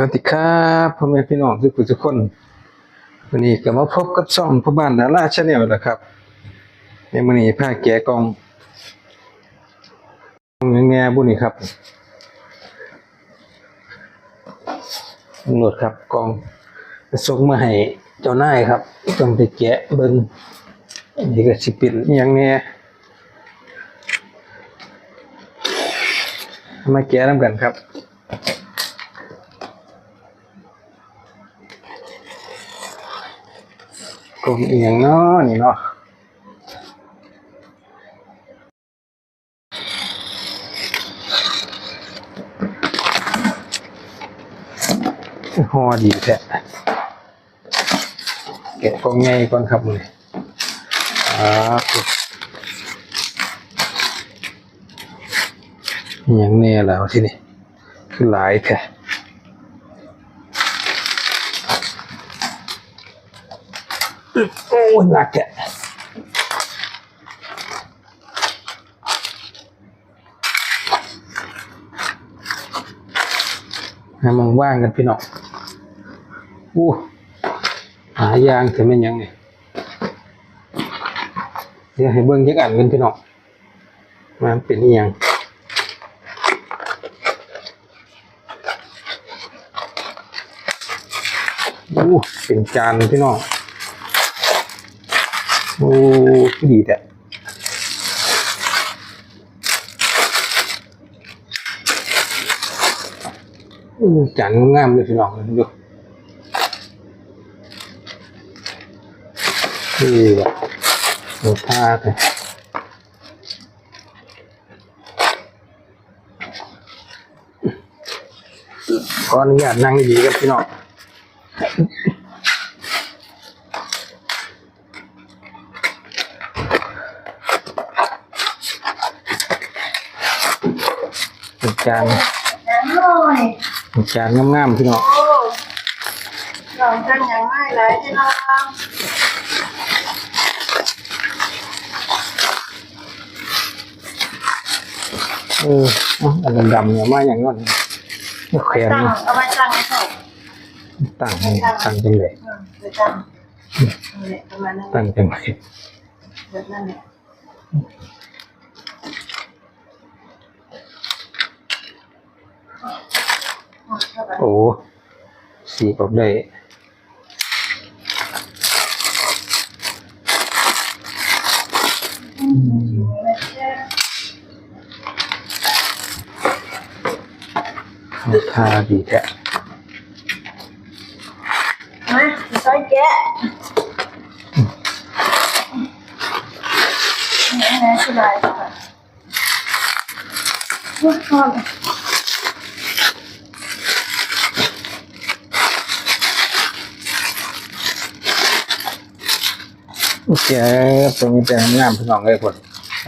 วัสดีครับพ่อแม่พี่น้องทุกผู้ทุกคน วันนี้ก็มาพบกับช่องพ่อบ้านดาราชาแนลแล้วครับ ในมื้อนี้พาแกะกล่องกล่องแง่บุนี่ครับตำรวจครับกองส่งมาให้เจ้านายครับต้องไปแกะเบิ่งนนี้ก็สิเป็นอหยังแน่มาแกะนำกันครับ กลุ่มอียงเนาะนี่เนาะฮอดีแท้แกะกล่องใหญ่ก่อนครับมื้อนี้อ่างแน่แล้วที่นี่คือหลายแท้ โอ้หนักแท้ให้มันว่างกันพี่น้องอู้หายางถึงเป็นหยังไงเดี๋ยวให้เบิ่งยักอันกันพี่น้องมันเป็นอีหยังอู้เป็นจานพี่น้อง โอ้ดีแต่อู้จานงามเลยพี่น้องดูนี่แบบโอ้ผ้าเลยขออนุญาตนั่งดีๆครับพี่น้อง เป็นจานยังหน่อยเป็นจานงามๆพี่น้องโอ้ลองกันยังง่ายเลยที่น้องเออเอาอันดำๆเนี่ยมาอย่างนั้นนี่แขวนตั้งนี่เอาไว้ตั้งให้เขาตั้งให้ตั้งจังเลยอืมไปตั้งนั่นแหละประมาณนั้นตั้งจังเลยแบบนั้นแหละเอาเข้าไป โอ้สีออกได้ราคาดีแท้มาซอยแกะนี่นะสบายค่ะว้าวหอม โอ เคตรงนี้เป็นงามพี่น้องเลยคน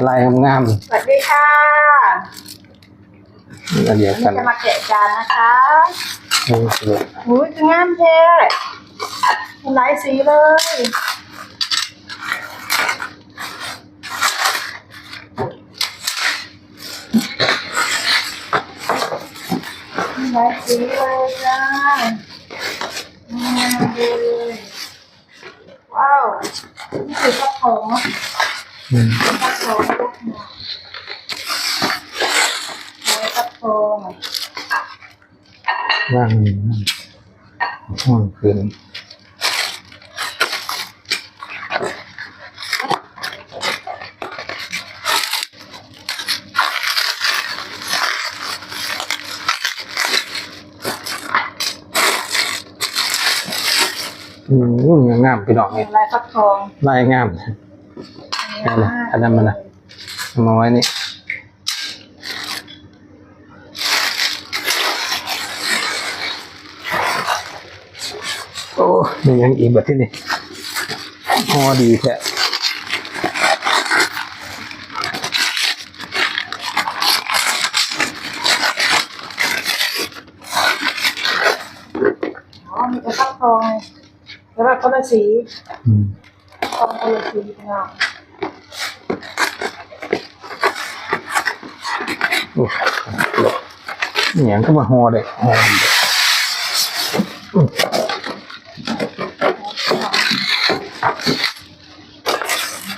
ลายงามสวัสดีค่ะๆอันเดียวนี่กันจะมาแกะจานนะคะโอ้สวยอุ้ยคืองามแท้มีหลายสีเลยมีหลายสีเลยจ้างามเลยว้าวนี่ ขอฟักทองเนาะอืมฟักทองลูกหนาไว้ฟักทองว่างนี่ห้องคืน งามๆพี่น้องมีเนี่ยลายฟักทองลายงามอันนั้นอันนั้นมันนะเอามาไว้นี่โอ้มียังอีกแบบที่นี่พอดีแท้ อ๋อมีแต่ฟักทองไงแล้วแบบ คนละสีอืมทองคนละสีเนาะโอ้เหนียงก็มาหอเลยหอม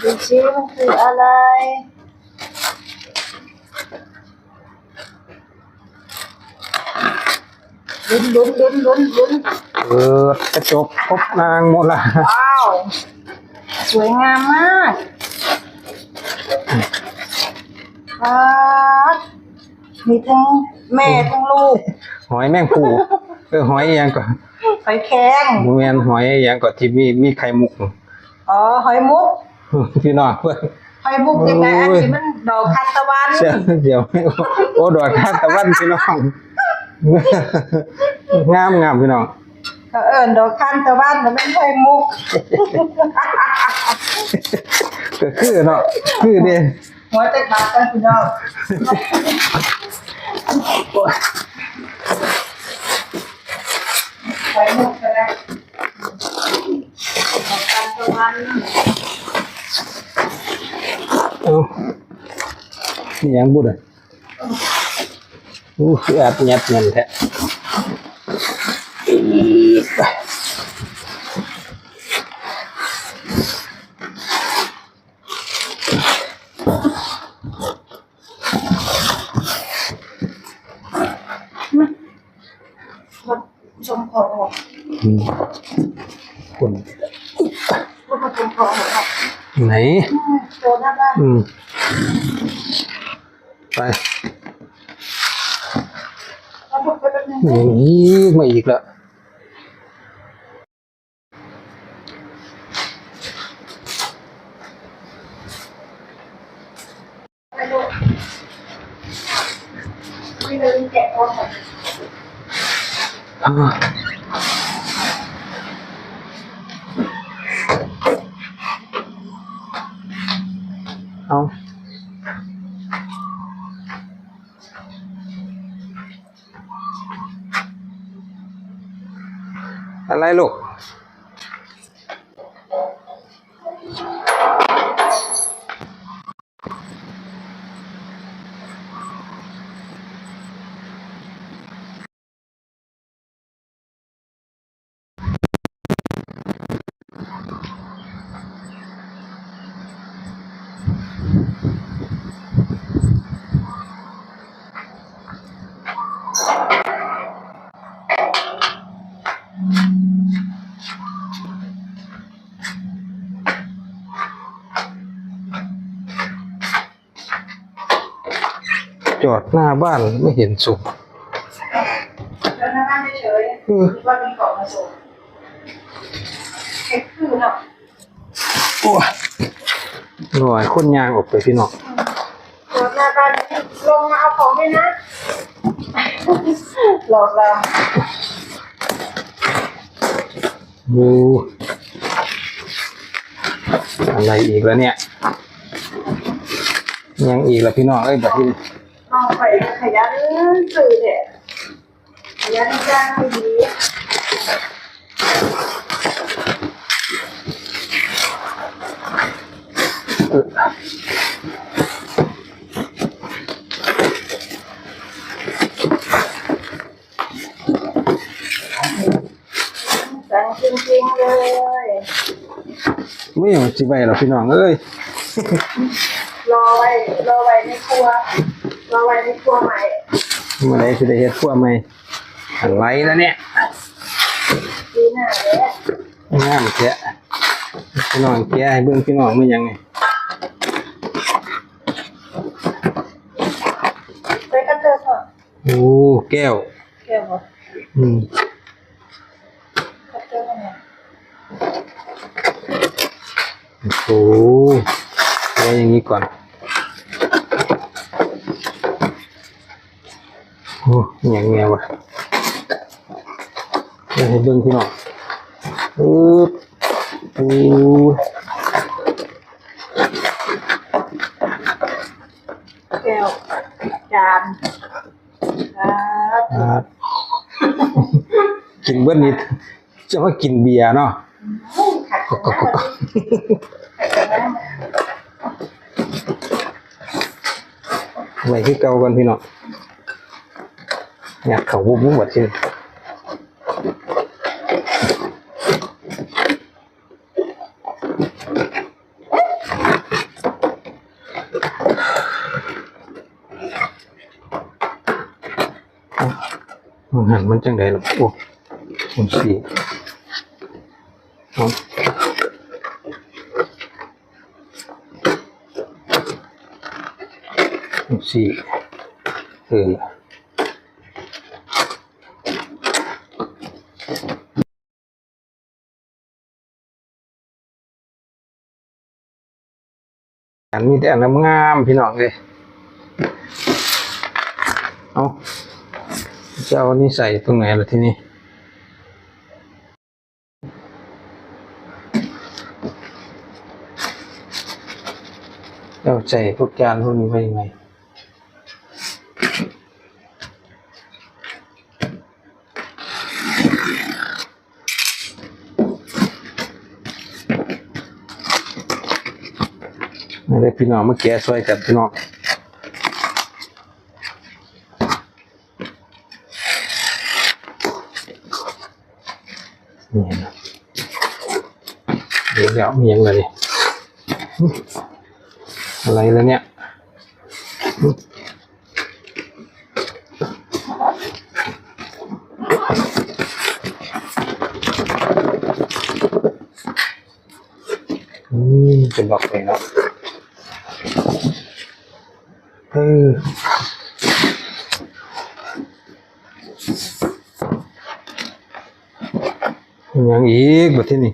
ดูซิมันคืออะไร ลุ้นลุ้นลุ้นลุ้นลุ้นเออกระจกพบนางโมลาว้าว สวยงามมากครับมีทั้งแม่ทั้งลูก หอยแมงปูเออหอยอหยังก่อนหอยแครงบ่แม่นหอยอหยังก่อนที่มีมีไข่มุก อ๋อ หอยมุก พี่น้องเพิ่นหอยมุกยังไงอันโอ้ยนี้มันดอกคันตะวันเดี๋ยวเดี๋ยว โอ้ ดอกทานตะวันพี่น้อง งามงามพี่น้องเขาเอิญดอกคันตะวันแต่ไม่หอยมุกก็คือเนาะคือเด้หัวใจบาดกันพี่น้องหอยมุกกันนะดอกคันตะวันเอานี่ยังบุดอะ อู้คืออัดยัดเงินแท้ชมของหมดอืมคนชมของหมดครับไหนโดนหน้าบ้านอืมไป แล้วลูกไปแป๊บ นึงอีกมาอีกแล้วไปลูกไม่ลืมแกะอ่า อะ หน้าบ้านไม่เห็นสุกแล้วหน้าบ้านเฉยเออๆว่ามีกล่องมาส่งเอ็กซ์คือเนาะโอ้ยหน่อยคนยางออกไปพี่น้องตัวหน้าบ้านลงมาเอาของด้วยนะหลอกเราดูอะไรอีกแล้วเนี่ย ยังอีกแล้วพี่น้องเอ้ยแบบที่ เอาไปขยันสื่อเด็ดขยันจ้างให้ดีเออสั่งจริงๆเลยไม่อยากจิไปหรอกพี่น้องเอ้ย รอไว้รอไว้ในครัว รอไว้ในครัวใหม่เมื่อไหรจะได้เฮ็ดขั้วไหมอะไรแล้วเนี่ยปีหน้าเลยงามแกะพี่น้องแกะให้เบิ่งพี่น้องมันยังไงไปกันเถอะเถอะโอ้แก้ว เกี่ยวกับอืมกันเถอะเนี่ยโอ้ไว้อย่างนี้ก่อน อ้ยังไงวะเดี๋ยวให้เบิ่งพี่น้องปึ๊บโอ้แก้วจานครับครับกินเบิ้ลนิดจะว่ากินเบียร์เนาะขัดก็ก็ก็ก็ขัดกันนะไว้คือเก่ากันพี่น้อง งัดเขาวุ้มวุ้มหมดชื่นหันมันจังไดล่ะโอ้คุณสี่เนาะสี่เออันมีแต่น้ำงามพี่น้องเลยเอาเจ้านี่ใส่ตรงไหนล่ะที่นี่เราใส่พวกจานพวกนี้ไปยังไงมาเลย พี่น้องมาแกะซอยกันพี่น้องเดี๋ยวเดี๋ยวมีอย่างไรอะไรแล้วเนี่ยหึอืมเป็นดอกเลยเนาะ เออยังอีกแบบที่นี่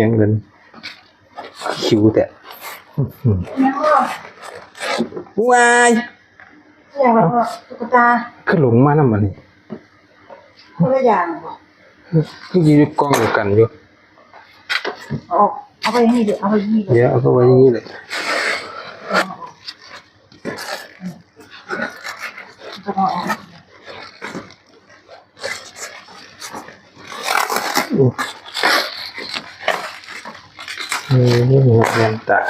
ยังเงินคิวแต่ยังว่าว้ายอย่างแบบว่าตุ๊กตาคือหลงมาน้ำมันนี่คนละอย่างบ่คืออยืนกล้องเดียวกันอยู่เอาเอาไปนี่เดี๋ยวเอาไปนี่เดี๋ยวเดี๋ยวเอาเข้าไว้อย่างนี้เลย จะเอาออก อู้เออ นี่มีเงินตา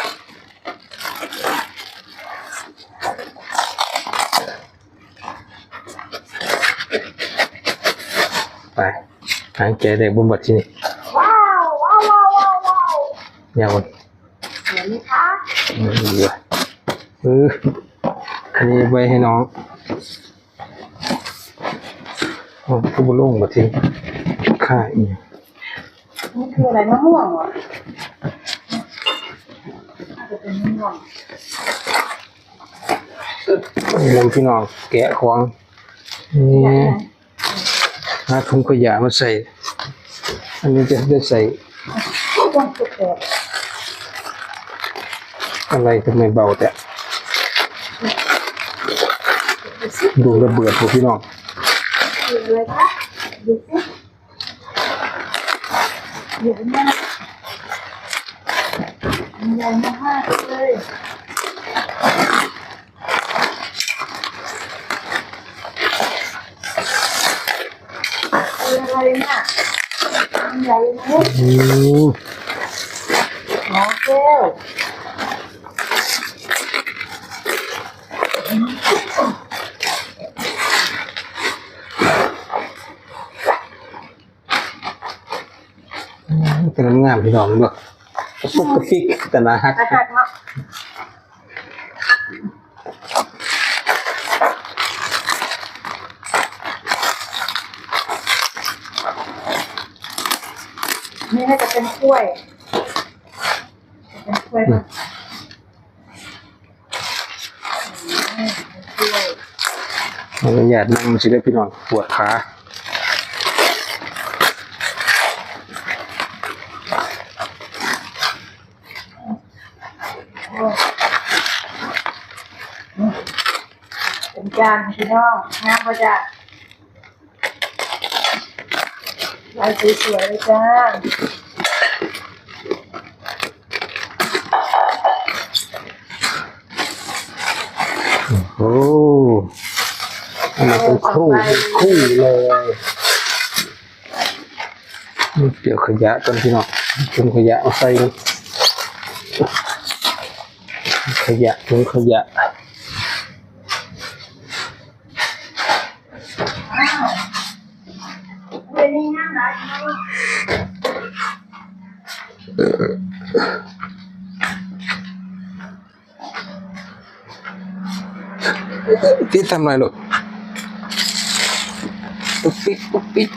ไปหางแกได้บุญบัดที่นี่ว้าวว้าวว้าวว้าวว้าวยาวเห็นไหมคะเออดีว่ะเอออันนี้ไว้ให้น้องโอ้ผู้บลุ่งบัดที่ค่าอีกนี่คืออะไรมะม่วงเหรออา จะเป็นม่วงเริ่มพี่น้องแกะของนี่หาถุงขยะมาใส่ อันนี้จะได้ใส่อะไรทำไมเบาแต่ดูระเบิดพวกพี่น้องคืออะไรคะดูสิเยอะ ใหญ่มากเลยอะไรเนี่ยใหญ่ไหมอืมหมอแก้วเป็นน้ำงามพี่น้องด้วย สุกกระฟิกแต่นะฮักนะฮะเนาะนี่น่าจะเป็นกล้วย เป็นกล้วยป่ะอืมเป็นกล้วย ขออนุญาตนั่งสิได้พี่น้องปวดขา โอ้อืม เป็นจานพี่น้องงามประจักลายสวยๆเลยจ้าโอ้อันนี้เป็นคู่เป็นคู่เลยนี่เดี๋ยวขยะต้นพี่น้องถุงขยะเอาใส่กัน ขยะถุงขยะพี่ทำอะไรลูกปุ๊บปิ๊กปุ๊บปิ๊ก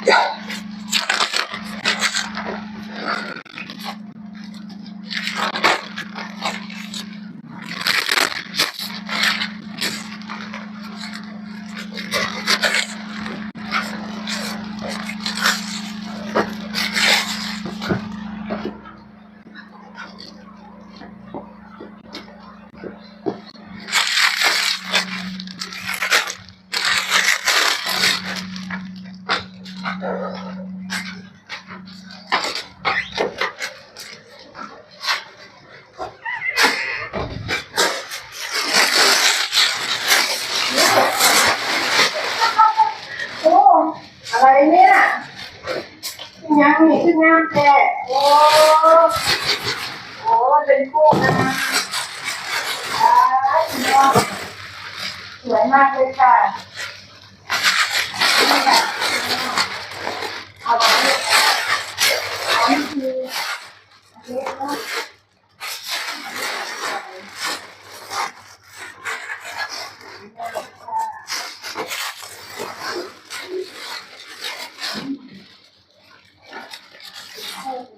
cold.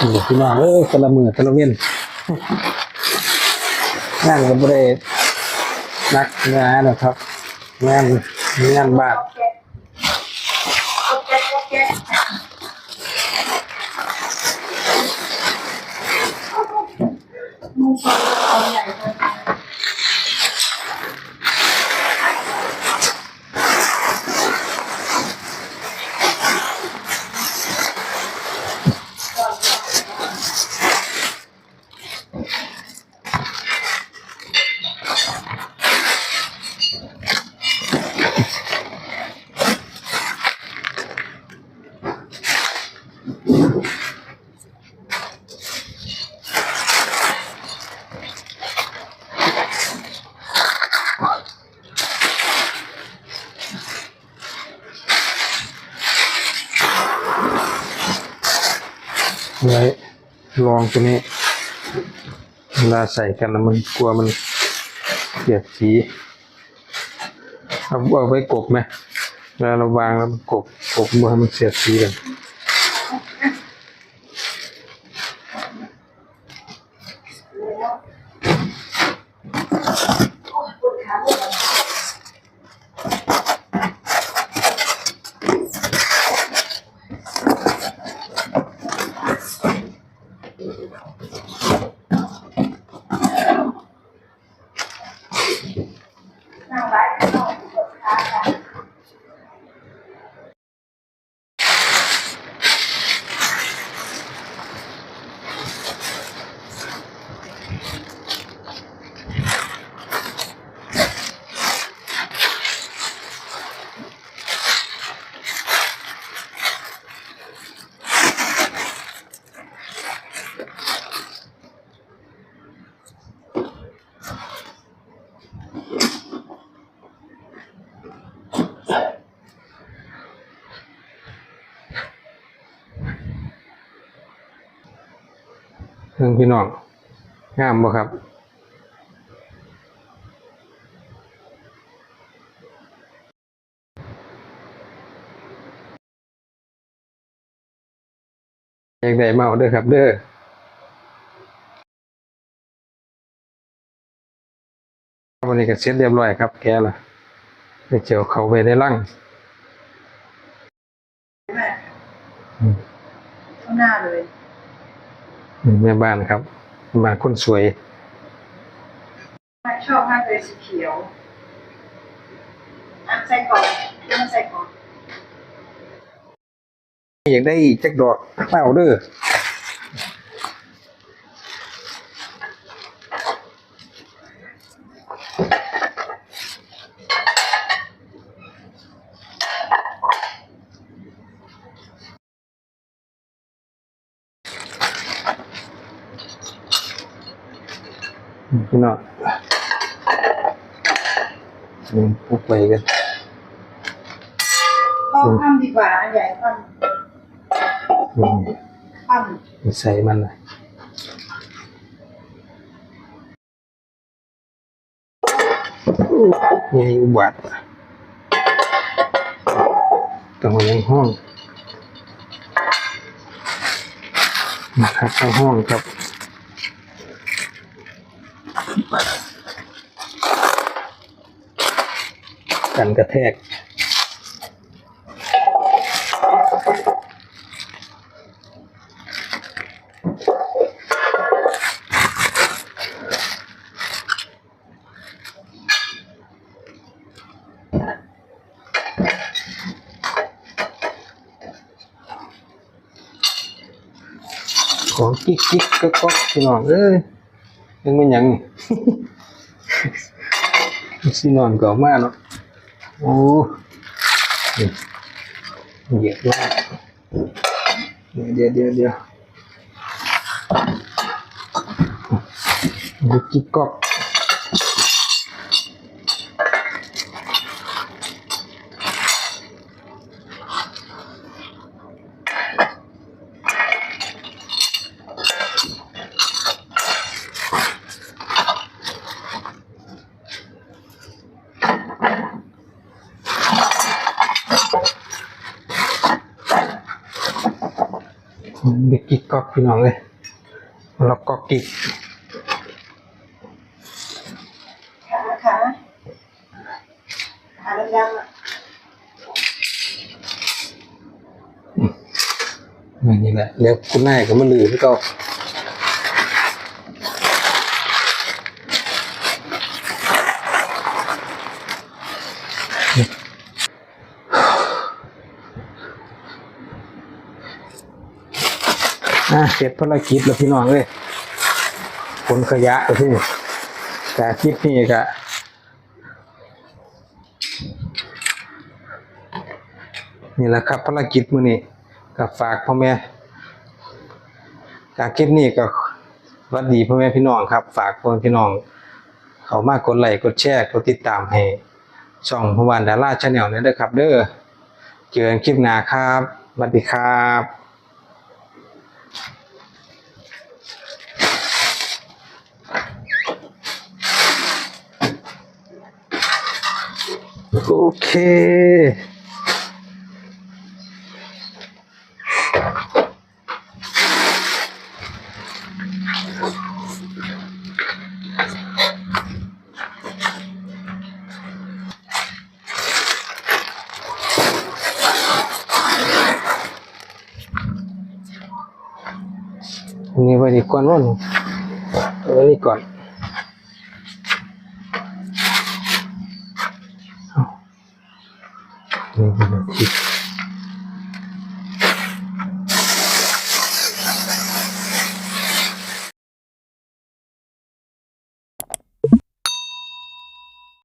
นี่พี่น้องเอ้ยกระมือกระเว้นงานกับ่ได้นักงานนะครับ งานงานบ้าน โอเคโอเคโอเคมึงฟังเอาใหญ่เลย ไว้ลองตัวนี้เวลาใส่กันแล้วมันกลัวมันเสียดสีเอาเอาไว้กบไหมเวลาเราวางแล้วมันกบกบมันให้มันเสียดสีกัน โอ้ยปวดขาเลย นั่งไว้ข้างนอกปวดขาค่ะ เรื่องพี่น้องงามบ่ครับ อย่ากได้เมาเด้อครับ เด้อวันนี้ก็เสร็จเรียบร้อยครับ แกล่ะไปเจียวเขาไปในร่างแม่อืมข้างหน้าเลย แม่บ้านครับแม่บ้านคนสวย ชอบมากเลยสีเขียวอะใส่ก่อนยังใส่ก่อนอยากได้อีกจักดอกเปล่าเด้อ พี่น้องอืมปุ๊บไปกันเข้าข้ามดีกว่าอันใหญ่ข้ามอืมข้ามใส่มันหน่อยนี่อุบัติต้องมายังห้องนะครับเข้าห้องครับ กันกระแทก ของกิ๊กกิ๊กก็ก็พี่น้องเอ้ยยังไม่ยังนี่ สินอนก็ออกมาเนาะโอ้เหยียดมากเดี๋ยวเดี๋ยวเดี๋ยวดูกิ๊กก๊อก เด็กกิ๊กก๊อกพี่น้องเลยแล้วก็กิ๊กขาขาขาดำๆอะอันนี้แหละเดี๋ยวคุณนายก็มาลือพี่ก็ อะเสร็จภารกิจแล้วพี่น้องเลยขนขยะไปที่แต่คลิปนี้ก็นี่แหละครับภารกิจมือนี้ก็ฝากพ่อแม่จากคลิปนี้ก็วัสดีพ่อแม่พี่น้องครับ ฝากพ่อแม่พี่น้อง เขามากกดไลค์กดแชร์กดติดตามให้ช่องพวานดาราชาแนลนี่ยด้วยครับ เด้อเจอกันคลิปหน้าครับสวัสดีครับ โอเคนี่ไ